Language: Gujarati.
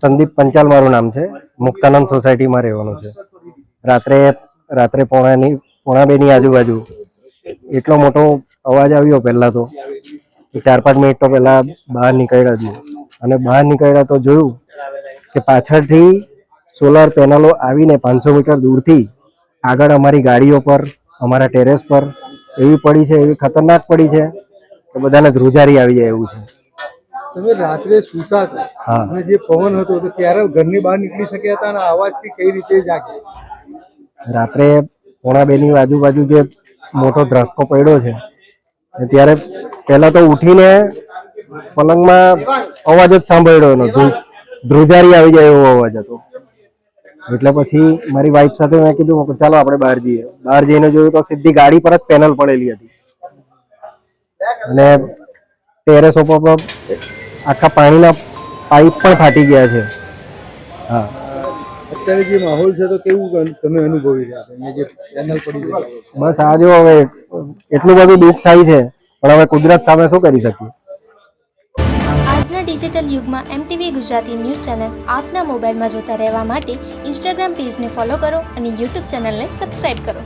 સંદીપ પંચાલ મારું નામ છે. મુક્તાનંદ સોસાયટીમાં રહેવાનું છે. રાત્રે રાત્રે પોણાની પોણા બેની આજુબાજુ એટલો મોટો અવાજ આવ્યો પહેલાં તો. ચાર, પાંચ મિનિટ તો પહેલાં બહાર નીકળ્યા જ અને બહાર નીકળ્યા તો જોયું કે પાછળથી સોલાર પેનલો આવીને પાંચસો મીટર દૂરથી આગળ અમારી ગાડીઓ પર, અમારા ટેરેસ પર, એવી પડી છે, એવી ખતરનાક પડી છે કે બધાને ધ્રુજારી આવી જાય એવું છે. તમે રાત્રે સૂતા હતા. અને જે પવન હતો તો ત્યારે ઘરની બહાર નીકળી શક્યા હતા અને અવાજથી કઈ રીતે જાગે? રાત્રે પોણા બેની આજુબાજુ જે મોટો ધ્રાસકો પડ્યો છે ત્યારે પહેલા તો ઉઠીને પલંગમાં અવાજ જ સાંભળ્યો એનો ધ્રુ- ધ્રુજારી આવી જાય એવો અવાજ હતો. એટલે પછી મારી વાઈફ સાથે મેં કીધું ચાલો આપણે બહાર જઈએ. બહાર જઈને જોયું તો સીધી ગાડી પર જ પેનલ પડેલી હતી. અને ટેરેસ ઉપર આખા પાણીના પાઇપ પણ ફાટી ગયા છે. હા. અત્યારે જે માહોલ છે તો કેવું તમે અનુભવી રહ્યા છો? અહીંયા જે પેનલ પડી છે. બસ આ જો હવે એટલું બધું દુઃખ થાય છે પણ હવે કુદરત સામે શું કરી શકીએ? આજના ડિજિટલ યુગમાં એમટીવી ગુજરાતી ન્યૂઝ ચેનલ આપના મોબાઈલમાં જોતા રહેવા માટે ઇન્સ્ટાગ્રામ પેજને ફોલો કરો અને યુટ્યુબ ચેનલને સબસ્ક્રાઇબ કરો.